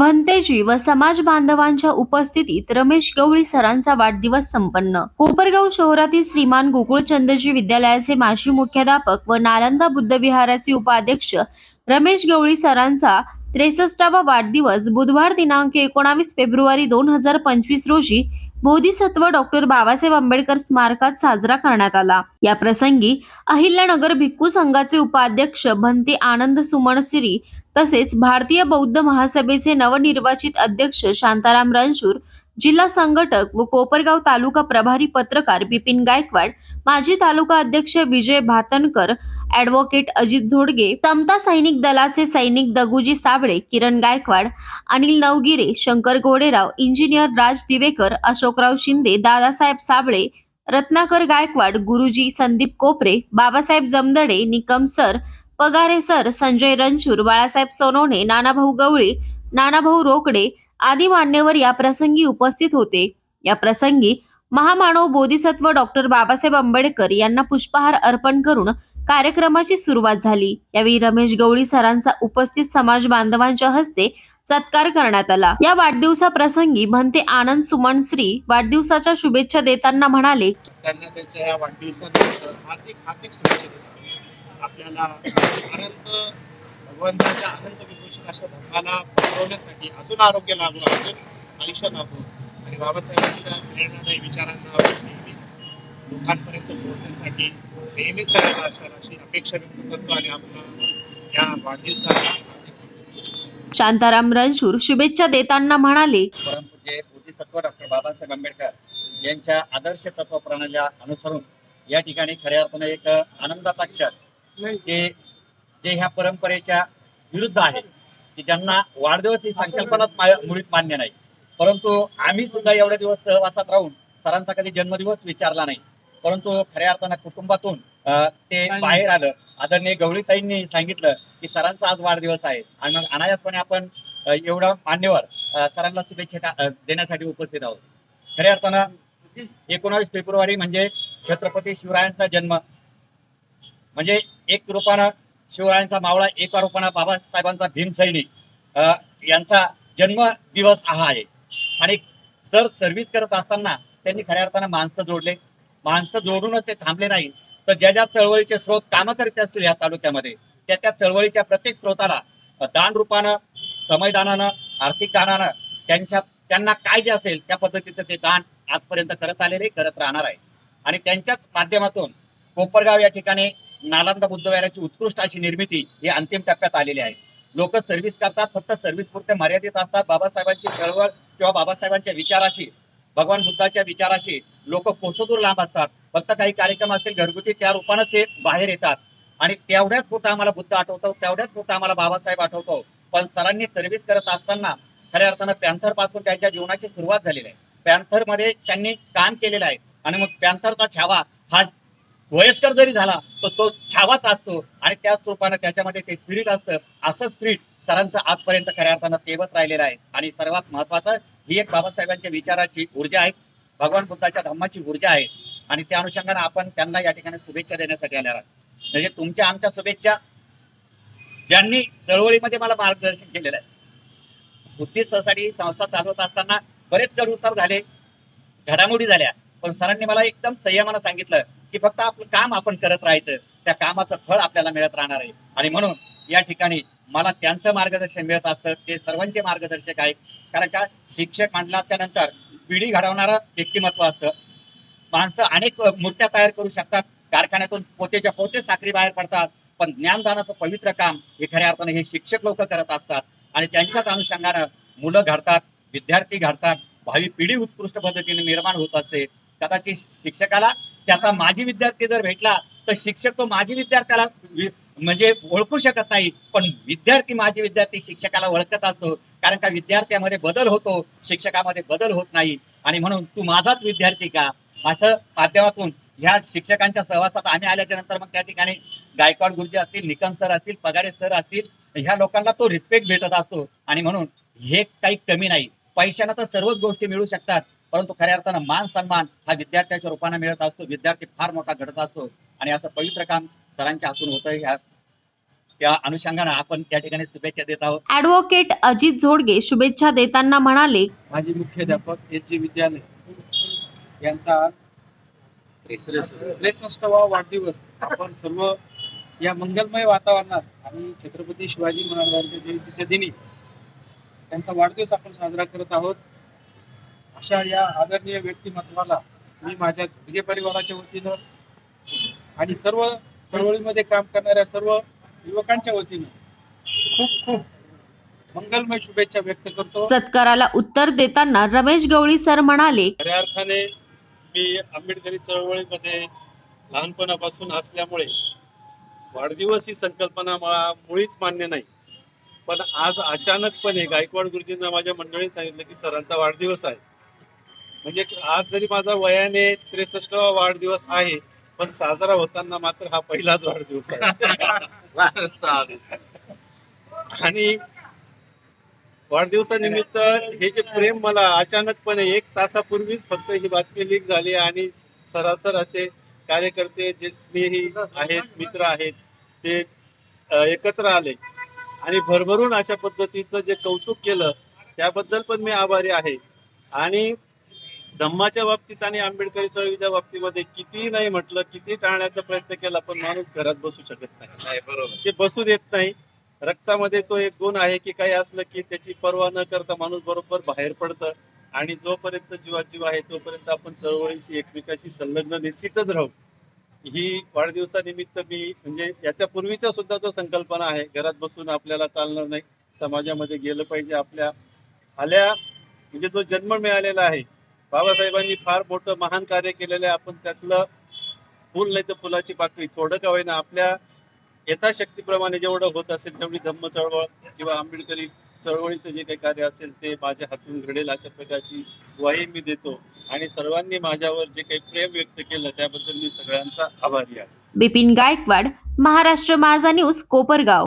भंतेजी व समाज बांधवांच्या उपस्थितीत रमेश गवळी सरांचा वाढदिवस संपन्न. कोपरगाव शहरातील श्रीमान गोकुळचंदजी विद्यालयाचे माजी मुख्याध्यापक व नालंदा बुद्ध विहाराचे उपाध्यक्ष रमेश गवळी सरांचा त्रेसष्टावा वाढदिवस बुधवार दिनांक एकोणावीस फेब्रुवारी दोन हजार पंचवीस रोजी बोधिसत्व डॉक्टर बाबासाहेब आंबेडकर स्मारकात साजरा करण्यात आला. या प्रसंगी अहिल्यानगर भिक्खू संघाचे उपाध्यक्ष भंते आनंद सुमनसिरी तसेच भारतीय बौद्ध महासभेचे नवनिर्वाचित अध्यक्ष शांताराम रणशूर जिल्हा संघटक व कोपरगाव तालुका प्रभारी पत्रकार बिपिन गायकवाड माजी तालुका अध्यक्ष विजय भातनकर ॲडव्होकेट अजित झोडगे समता सैनिक दलाचे सैनिक दगुजी साबळे किरण गायकवाड अनिल नवगिरे शंकर घोडेराव इंजिनियर राज दिवेकर अशोकराव शिंदे दादासाहेब साबळे रत्नाकर गायकवाड गुरुजी संदीप कोपरे बाबासाहेब जमदडे निकम सर पगारे सर संजय रणशूर बाळासाहेब सोनवणे नानाभाऊ गवळी नानाभाऊ रोकडे आदी मान्यवर या प्रसंगी उपस्थित होते. या प्रसंगी महामानव बोधिसत्व डॉक्टर बाबासाहेब आंबेडकर यांना पुष्पहार अर्पण करून कार्यक्रमाची सुरुवात झाली. यावेळी रमेश गवळी सरांचा उपस्थित समाज बांधवांच्या हस्ते सत्कार करण्यात आला. या वाढदिवसाप्रसंगी भंते आनंद सुमन श्री वाढदिवसाच्या शुभेच्छा देताना म्हणाले त्यांना त्यांच्या या वाढदिवसानिमित्त हार्दिक हार्दिक शुभेच्छा आपल्याला आनंद भगवंताच्या आनंद विभूषित अशा धर्माला पसरवण्यासाठी अजून आरोग्य लाभो अजून आयुष्य लाभो आणि बाबासाहेबांच्या प्रेरणादायी विचारांना नेहमी लोकांपर्यंत पोहोचण्यासाठी नेहमीच तयार असाल अशी अपेक्षा व्यक्त करतो आणि आपला या वाढदिवसाला शांताराम रणशूर शुभेच्छा देताना म्हणाले परमपूज्य बोधिसत्व डॉक्टर बाबासाहेब आंबेडकर यांच्या आदर्श तत्व प्रणाल्या अनुसरून या ठिकाणी खऱ्या अर्थानं एक आनंदाचा क्षण ते जे ह्या परंपरेच्या विरुद्ध आहे की ज्यांना वाढदिवस ही संकल्पनाच मुळीच मान्य नाही. परंतु आम्ही सुद्धा एवढे दिवस सहवासात राहून सरांचा कधी जन्मदिवस विचारला नाही. परंतु खऱ्या अर्थानं कुटुंबातून ते बाहेर आलं. आदरणीय गवळीताईंनी सांगितलं की सरांचा आज वाढदिवस आहे. आणि मग अनायासपणे आपण एवढा मान्यवर सरांना शुभेच्छा देण्यासाठी उपस्थित आहोत. खऱ्या अर्थानं एकोणावीस फेब्रुवारी म्हणजे छत्रपती शिवरायांचा जन्म. म्हणजे एक रूपानं शिवरायांचा मावळा एका रूपानं बाबासाहेबांचा भीमसैनिक सैनिक. यांचा जन्म दिवस हा आहे. आणि सर सर्व्हिस करत असताना त्यांनी खऱ्या अर्थानं माणसं जोडले. माणसं जोडूनच ते थांबले नाही तर ज्या ज्या चळवळीचे स्रोत कामं करीत असतील या तालुक्यामध्ये त्या त्या चळवळीच्या प्रत्येक स्रोताला दान रूपानं समयदानानं आर्थिक दानानं त्यांच्या त्यांना काय जे असेल त्या पद्धतीचं ते दान आजपर्यंत करत आलेले करत राहणार आहे. आणि त्यांच्याच माध्यमातून कोपरगाव या ठिकाणी नालंदा बुद्धविहाराची उत्कृष्ट अशी निर्मिती ही अंतिम टप्प्यात आलेली आहे. लोक सर्व्हिस करतात फक्त सर्व्हिस पुरते मर्यादित असतात. बाबासाहेबांची चळवळ किंवा बाबासाहेबांच्या विचाराशी भगवान बुद्धाच्या विचाराशी लोक कोसोदूर लांब असतात. फक्त काही कार्यक्रम असेल घरगुती त्या रूपानं ते बाहेर येतात. आणि तेवढ्याच पुरतं आम्हाला बुद्ध आठवतो तेवढ्याच पुरतं आम्हाला बाबासाहेब आठवतो. पण सरांनी सर्व्हिस करत असताना खऱ्या अर्थानं पॅन्थरपासून त्यांच्या जीवनाची सुरुवात झालेली आहे. पॅन्थरमध्ये त्यांनी काम केलेलं आहे. आणि मग पॅन्थरचा छावा हा वयस्कर जरी झाला तर तो छावाच असतो आणि त्याच रूपानं त्याच्यामध्ये ते स्पिरिट असतं. असं स्पिरिट सरांचं आजपर्यंत खऱ्या अर्थानं तेवत राहिलेलं आहे. आणि सर्वात महत्वाचं ही एक बाबासाहेबांच्या विचाराची ऊर्जा आहे. भगवान बुद्धाच्या धम्माची ऊर्जा आहे. आणि त्या अनुषंगाने आपण त्यांना या ठिकाणी शुभेच्छा देण्यासाठी आल्या आहात. म्हणजे तुमच्या आमच्या शुभेच्छा ज्यांनी चळवळीमध्ये मला मार्गदर्शन केलेलं आहे. बुद्धी सहसाठी ही संस्था चालवत असताना बरेच चढ उतार झाले घडामोडी झाल्या. पण सरांनी मला एकदम संयमानं सांगितलं की फक्त आपलं काम आपण करत राहायचं त्या कामाचं फळ आपल्याला मिळत राहणार आहे. आणि म्हणून या ठिकाणी मला त्यांचं मार्गदर्शन मिळत असतं ते सर्वांचे मार्गदर्शक आहे कारण का शिक्षक मंडळाच्या नंतर पिढी घडवणारं व्यक्तिमत्व असतं. माणसं अनेक मूर्त्या तयार करू शकतात कारखान्यातून पोतेच्या पोते साखरी बाहेर पडतात पण ज्ञानदानाचं पवित्र काम हे खऱ्या अर्थाने हे शिक्षक लोक करत असतात. आणि त्यांच्याच अनुषंगानं मुलं घडतात विद्यार्थी घडतात भावी पिढी उत्कृष्ट पद्धतीने निर्माण होत असते. कदाचित शिक्षकाला त्याचा माजी विद्यार्थी जर भेटला तर शिक्षक तो माजी विद्यार्थ्याला म्हणजे ओळखू शकत नाही. पण विद्यार्थी माजी विद्यार्थी शिक्षकाला ओळखत असतो. कारण का विद्यार्थ्यामध्ये बदल होतो शिक्षकामध्ये बदल होत नाही. आणि म्हणून तू माझाच विद्यार्थी का? असं माध्यमातून ह्या शिक्षकांच्या सहवासात आम्ही आल्याच्यानंतर मग त्या ठिकाणी गायकवाड गुरुजी असतील निकम सर असतील पगारे सर असतील ह्या लोकांना तो रिस्पेक्ट भेटत असतो. आणि म्हणून हे काही कमी नाही. पैशानं तर सर्वच गोष्टी मिळू शकतात. परंतु खऱ्या अर्थानं मान सन्मान हा विद्यार्थ्याच्या रूपाने मिळत असतो. विद्यार्थी फार मोठा घडत असतो. आणि असं पवित्र काम सरांच्या हातून होतं ह्या त्या अनुषंगाने आपण त्या ठिकाणी शुभेच्छा देत आहोत. ऍडव्होकेट अजित झोडगे शुभेच्छा देताना म्हणाले माजी मुख्याध्यापक एच जी विद्यालय यांचा त्रेसष्टवा वाढदिवस. आपण सर्व या मंगलमय वातावरणात आणि छत्रपती शिवाजी महाराजांच्या जयंतीच्या दिनी त्यांचा वाढदिवस आपण साजरा करत आहोत. अशा या आदरणीय व्यक्तिमत्वाला मी माझ्या झुडगे परिवाराच्या वतीनं आणि सर्व चळवळीमध्ये काम करणाऱ्या सर्व युवकांच्या वतीनं खूप खूप मंगलमय शुभेच्छा व्यक्त करतो. सत्काराला उत्तर देताना रमेश गवळी सर म्हणाले खऱ्या अर्थाने मी आंबेडकरी चळवळीमध्ये लहानपणापासून असल्यामुळे वाढदिवस ही संकल्पना मला मुळीच मान्य नाही. पण आज अचानकपणे गायकवाड गुरुजींना माझ्या मंडळीत सांगितलं की सरांचा वाढदिवस आहे. म्हणजे आज जरी माझा वयाने त्रेसष्टवा वाढदिवस आहे पण साजरा होताना मात्र हा पहिलाच वाढदिवस आहे. आणि वाढदिवसानिमित्त हे जे प्रेम मला अचानकपणे एक तासापूर्वीच फक्त ही बातमी लीक झाली आणि सरासर असे कार्यकर्ते जे स्नेही आहेत मित्र आहेत ते एकत्र आले. आणि भरभरून अशा पद्धतीचं जे कौतुक केलं त्याबद्दल पण मी आभारी आहे. आणि धम्माच्या बाबतीत आणि आंबेडकरी चळवळीच्या बाबतीमध्ये किती नाही म्हटलं किती टाळण्याचा प्रयत्न केला पण माणूस घरात बसू शकत नाही. बरोबर. ते बसू देत नाही. रक्तामध्ये तो एक गुण आहे की काही असलं की त्याची पर्वा न करता माणूस बरोबर बाहेर पडतं आणि जोपर्यंत जीवा जीव आहे तोपर्यंत आपण चळवळीशी एकमेकाशी संलग्न निश्चितच राहू. ही वाढदिवसानिमित्त मी म्हणजे याच्या पूर्वीच्या सुद्धा तो संकल्पना आहे घरात बसून आपल्याला चालणार नाही समाजामध्ये गेलं पाहिजे आपल्या आल्या म्हणजे जो जन्म मिळालेला आहे बाबासाहेबांनी फार मोठं महान कार्य केलेलं आहे. आपण त्यातलं फुल नाही तर फुलाची पाकळी थोडं का होईना आपल्या यथाशक्तीप्रमाणे जेवढं होत असेल तेवढी धम्म चळवळ किंवा आंबेडकरी चळवळीचं जे काही कार्य असेल ते माझ्या हातून घडेल अशा प्रकारची ग्वाही मी देतो. आणि सर्वांनी माझ्यावर जे काही प्रेम व्यक्त केलं त्याबद्दल मी सगळ्यांचा आभारी आहे. बिपिन गायकवाड महाराष्ट्र माझा न्यूज कोपरगाव.